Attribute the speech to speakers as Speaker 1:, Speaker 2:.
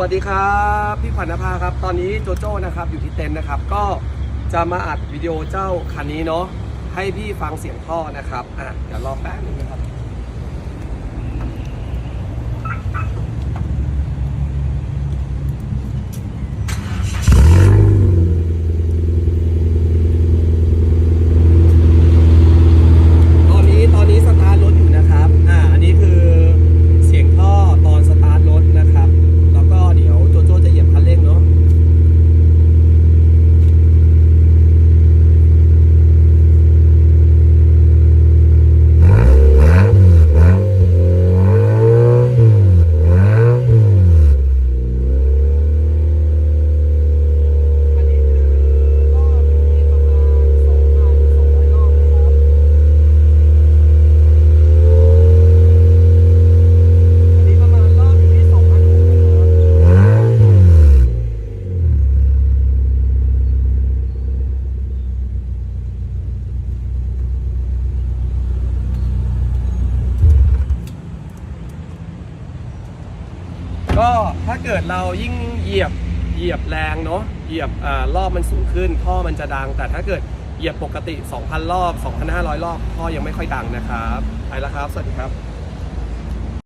Speaker 1: วัสดีครับพี่ขวัญนภาครับ ตอนนี้โจโจ้นะครับอยู่ที่เต็นท์นะครับ ก็จะมาอัดวิดีโอเจ้าคันนี้เนาะให้พี่ฟังเสียงท่อนะครับอะเดี๋ยวรอแป๊บนึงนะครับ ตอนนี้ตอนนี้สตาร์ทรถอยู่นะครับ อ่า อันนี้คือเสียงท่อตอนสตาร์ทรถนะครับ แล้วก็เดี๋ยวโจโจ้จะเหยียบคันเร่งเนาะ อันนี้คือรอบที่ประมาณ2,200รอบนะครับ อันนี้ประมาณรอบอยู่ที่2,600นะครับ ก็ถ้าเกิดเรายิ่งเหยียบเหยียบแรงเนาะเหยียบอรอบมันสูงขึ้นท่อมันจะดัง แต่ถ้าเกิดเหยียบปกติ 2,000 รอบ 2,500 รอบท่อยังไม่ค่อยดังนะครับไปแล้วครับ สวัสดีครับ